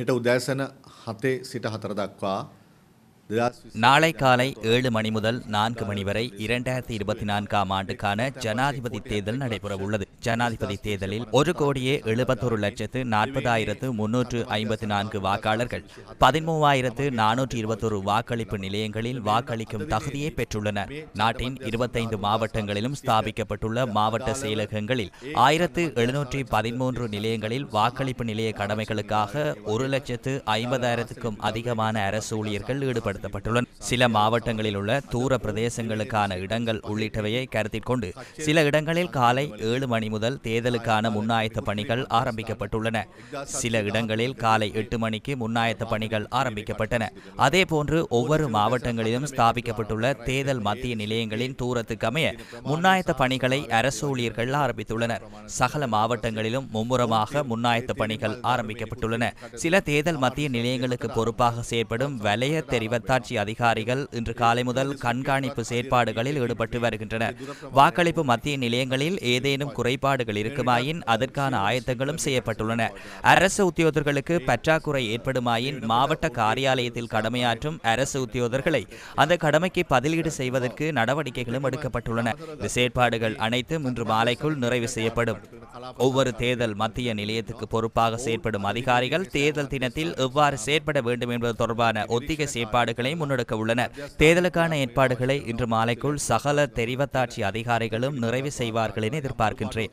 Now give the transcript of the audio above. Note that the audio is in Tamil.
හෙට උදෑසන හතේ සිට හතර දක්වා දෙදස් நாளை காலை ஏழு மணி முதல் நான்கு மணி வரை இரண்டாயிரத்தி இருபத்தி நான்காம் ஆண்டுக்கான ஜனாதிபதி தேர்தல் நடைபெற உள்ளது ஜனாதிபதி தேர்தலில் ஒரு கோடியே எழுபத்தொரு லட்சத்து நாற்பதாயிரத்து முன்னூற்று ஐம்பத்தி நான்கு வாக்காளர்கள். பதிமூவாயிரத்து நானூற்றி இருபத்தொரு வாக்களிப்பு நிலையங்களில் வாக்களிக்கும் தகுதியை பெற்றுள்ளனர். நாட்டின் இருபத்தைந்து மாவட்டங்களிலும் ஸ்தாபிக்கப்பட்டுள்ள மாவட்ட செயலகங்களில் ஆயிரத்து எழுநூற்றி பதிமூன்று நிலையங்களில் வாக்களிப்பு நிலைய கடமைகளுக்காக ஒரு லட்சத்து ஐம்பதாயிரத்துக்கும் அதிகமான அரசு ஊழியர்கள் ஈடுபடுத்தப்பட்டுள்ளனர். சில மாவட்டங்களில் உள்ள தூர பிரதேசங்களுக்கான இடங்கள் உள்ளிட்டவையை கருத்தில் கொண்டு சில இடங்களில் காலை ஏழு மணி முதல் தேர்தலுக்கான முன்னாயத்த பணிகள் ஆரம்பிக்கப்பட்டுள்ளன. சில இடங்களில் காலை எட்டு மணிக்கு முன்னாயத்த பணிகள் ஆரம்பிக்கப்பட்டன. அதேபோன்று ஒவ்வொரு மாவட்டங்களிலும் ஸ்தாபிக்கப்பட்டுள்ள தேர்தல் மத்திய நிலையங்களின் தூரத்துக்கு அமைய முன்னாயத்த பணிகளை அரசு ஊழியர்கள் ஆரம்பித்துள்ளனர். சகல மாவட்டங்களிலும் மும்முரமாக முன்னாயத்த பணிகள் ஆரம்பிக்கப்பட்டுள்ளன. சில தேர்தல் மத்திய நிலையங்களுக்கு பொறுப்பாக செயற்படும் வலய தெரிவத்தாட்சி அதிகாரிகள் இன்று காலை முதல் கண்காணிப்பு செயற்பாடுகளில் ஈடுபட்டு வருகின்றனர். வாக்களிப்பு மத்திய நிலையங்களில் ஏதேனும் குறைபாடுகள் இருக்குமாயின் அதற்கான ஆயத்தங்களும் செய்யப்பட்டுள்ளன. அரசு உத்தியோகர்களுக்கு பற்றாக்குறை ஏற்படுமாயின் மாவட்ட காரியாலயத்தில் கடமையாற்றும் அரசு உத்தியோகர்களை அந்த கடமைக்கு பதிலீடு செய்வதற்கு நடவடிக்கைகளும் எடுக்கப்பட்டுள்ளன. இந்த செயற்பாடுகள் அனைத்தும் இன்று மாலைக்குள் நிறைவு செய்யப்படும். ஒவ்வொரு தேர்தல் மத்திய நிலையத்துக்கு பொறுப்பாக செயற்படும் அதிகாரிகள் தேர்தல் தினத்தில் எவ்வாறு செயற்பட வேண்டும் என்பது தொடர்பான ஒத்திகை செயற்பாடுகளை முன்னெடுக்க உள்ளனர். தேர்தலுக்கான ஏற்பாடுகளை இன்று மாலைக்குள் சகல தெரிவத்தாட்சி அதிகாரிகளும் நிறைவு செய்வார்கள் என எதிர்பார்க்கின்றேன்.